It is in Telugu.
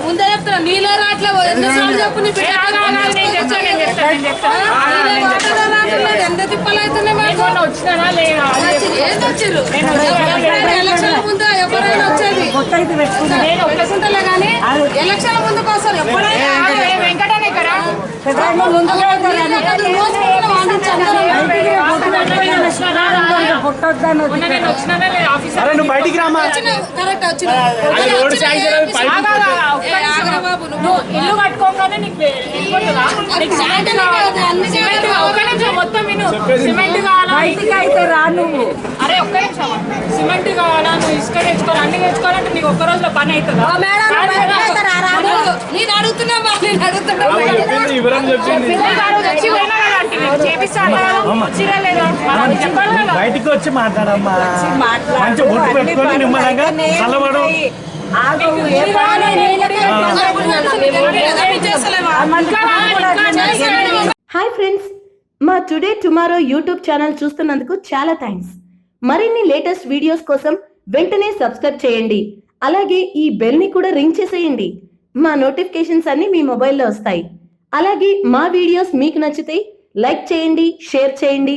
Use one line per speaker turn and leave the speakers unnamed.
ముందే చెప్తున్నా నీలో రాట్లా చెప్పు ఎంత తిప్పలైతున్నాయి వచ్చిర్రు ఎలక్షన్ ముందు ఎవరైనా వచ్చేది
నేను
ఒక్కసుంటలే కానీ ఎలక్షన్ ముందుకు వస్తారు ఎప్పుడైనా
వెంకటనే
కదా ముందు సైడ్ జరగదు, పైకి
బాబు
ఇల్లు కట్టుకోగానే సిమెంట్ మొత్తం విను.
బయటికి అయితే రా నువ్వు.
అరే ఒక్క నిమిషం. సిమెంట్ కావాలా? నువ్వు ఇసుక తెచ్చుకోవాలి అన్ని తెచ్చుకోవాలంటే నీకు ఒక్క రోజులో పని అవుతుందా?
నేను అడుగుతున్నా నేను అడుగుతున్నా
చేపిస్తాను వచ్చిరా
బయటికి వచ్చి మాట్లాడమ్మా.
మాట్లాడు.
మంచి బొట్టు పెట్టుకొని నిమ్మలంగా చల్లబడు
హాయ్ ఫ్రెండ్స్. మా టుడే టుమారో యూట్యూబ్ ఛానల్ చూస్తున్నందుకు చాలా థ్యాంక్స్ మరిన్ని లేటెస్ట్ వీడియోస్ కోసం వెంటనే సబ్స్క్రైబ్ చేయండి. అలాగే ఈ బెల్ని కూడా రింగ్ చేసేయండి. మా నోటిఫికేషన్స్ అన్ని మీ మొబైల్లో వస్తాయి. అలాగే మా వీడియోస్ మీకు నచ్చితే లైక్ చేయండి షేర్ చేయండి.